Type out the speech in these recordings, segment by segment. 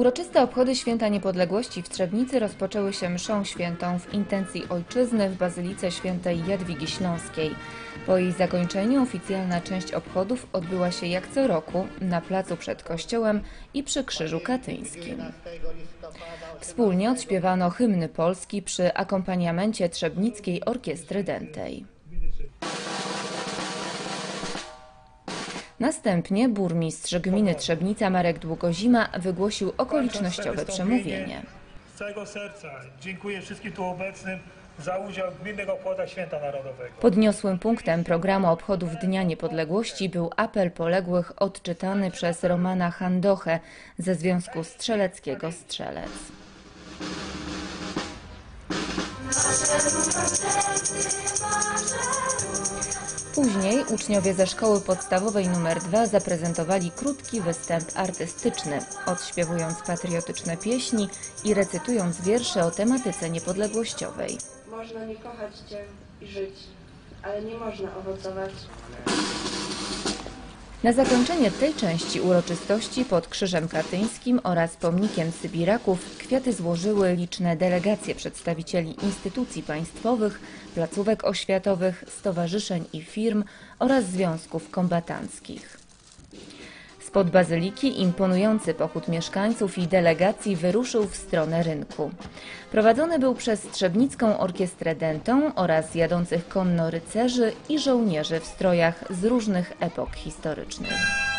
Uroczyste obchody Święta Niepodległości w Trzebnicy rozpoczęły się mszą świętą w intencji ojczyzny w Bazylice Świętej Jadwigi Śląskiej. Po jej zakończeniu oficjalna część obchodów odbyła się jak co roku na placu przed kościołem i przy Krzyżu Katyńskim. Wspólnie odśpiewano hymny Polski przy akompaniamencie Trzebnickiej Orkiestry Dętej. Następnie burmistrz gminy Trzebnica Marek Długozima wygłosił okolicznościowe przemówienie. Z całego serca dziękuję wszystkim tu obecnym za udział w gminnych obchodach Święta Narodowego. Podniosłym punktem programu obchodów Dnia Niepodległości był apel poległych odczytany przez Romana Handochę ze Związku Strzeleckiego Strzelec. Później uczniowie ze szkoły podstawowej nr 2 zaprezentowali krótki występ artystyczny, odśpiewując patriotyczne pieśni i recytując wiersze o tematyce niepodległościowej. Można nie kochać Cię i żyć, ale nie można owocować. Na zakończenie tej części uroczystości pod Krzyżem Katyńskim oraz pomnikiem Sybiraków kwiaty złożyły liczne delegacje przedstawicieli instytucji państwowych, placówek oświatowych, stowarzyszeń i firm oraz związków kombatanckich. Spod bazyliki imponujący pochód mieszkańców i delegacji wyruszył w stronę rynku. Prowadzony był przez Trzebnicką Orkiestrę Dętą oraz jadących konno rycerzy i żołnierzy w strojach z różnych epok historycznych.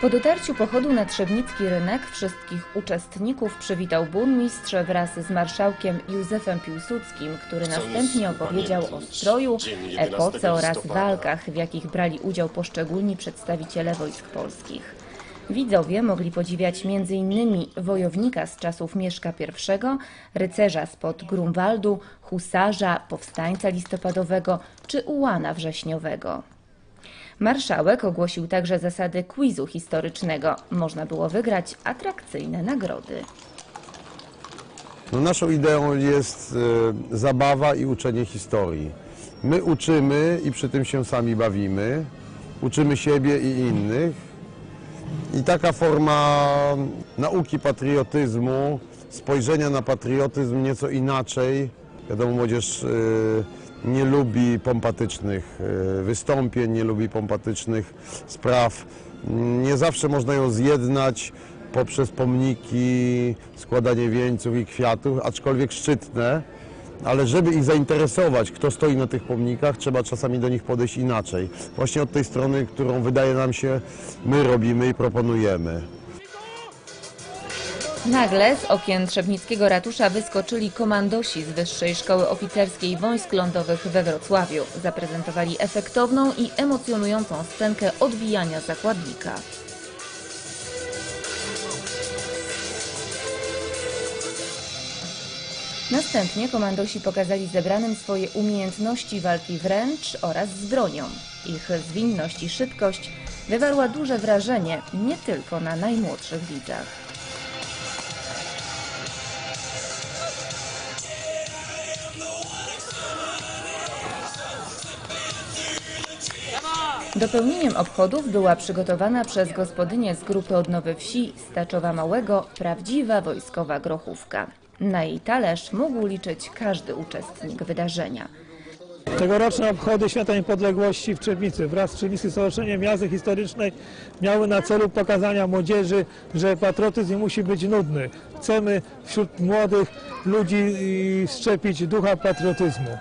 Po dotarciu pochodu na Trzebnicki rynek wszystkich uczestników przywitał burmistrz wraz z marszałkiem Józefem Piłsudskim, który następnie opowiedział o stroju, epoce oraz walkach, w jakich brali udział poszczególni przedstawiciele wojsk polskich. Widzowie mogli podziwiać m.in. wojownika z czasów Mieszka I, rycerza spod Grunwaldu, husarza, powstańca listopadowego czy ułana wrześniowego. Marszałek ogłosił także zasady quizu historycznego. Można było wygrać atrakcyjne nagrody. No naszą ideą jest e, zabawa i uczenie historii. My uczymy i przy tym się sami bawimy. Uczymy siebie i innych. I taka forma nauki patriotyzmu, spojrzenia na patriotyzm nieco inaczej. Wiadomo, młodzież e, nie lubi pompatycznych e, wystąpień, nie lubi pompatycznych spraw. Nie zawsze można ją zjednać poprzez pomniki, składanie wieńców i kwiatów, aczkolwiek szczytne. Ale żeby ich zainteresować, kto stoi na tych pomnikach, trzeba czasami do nich podejść inaczej. Właśnie od tej strony, którą wydaje nam się my robimy i proponujemy. Nagle z okien Trzebnickiego ratusza wyskoczyli komandosi z Wyższej Szkoły Oficerskiej Wojsk Lądowych we Wrocławiu. Zaprezentowali efektowną i emocjonującą scenkę odbijania zakładnika. Następnie komandosi pokazali zebranym swoje umiejętności walki wręcz oraz z bronią. Ich zwinność i szybkość wywarła duże wrażenie nie tylko na najmłodszych widzach. Dopełnieniem obchodów była przygotowana przez gospodynię z grupy Odnowy Wsi Staczowa Małego prawdziwa wojskowa grochówka. Na jej talerz mógł liczyć każdy uczestnik wydarzenia. Tegoroczne obchody Święta Niepodległości w Trzebnicy wraz z Trzebnickim Stowarzyszeniem Jazdy Historycznej miały na celu pokazania młodzieży, że patriotyzm nie musi być nudny. Chcemy wśród młodych ludzi szczepić ducha patriotyzmu.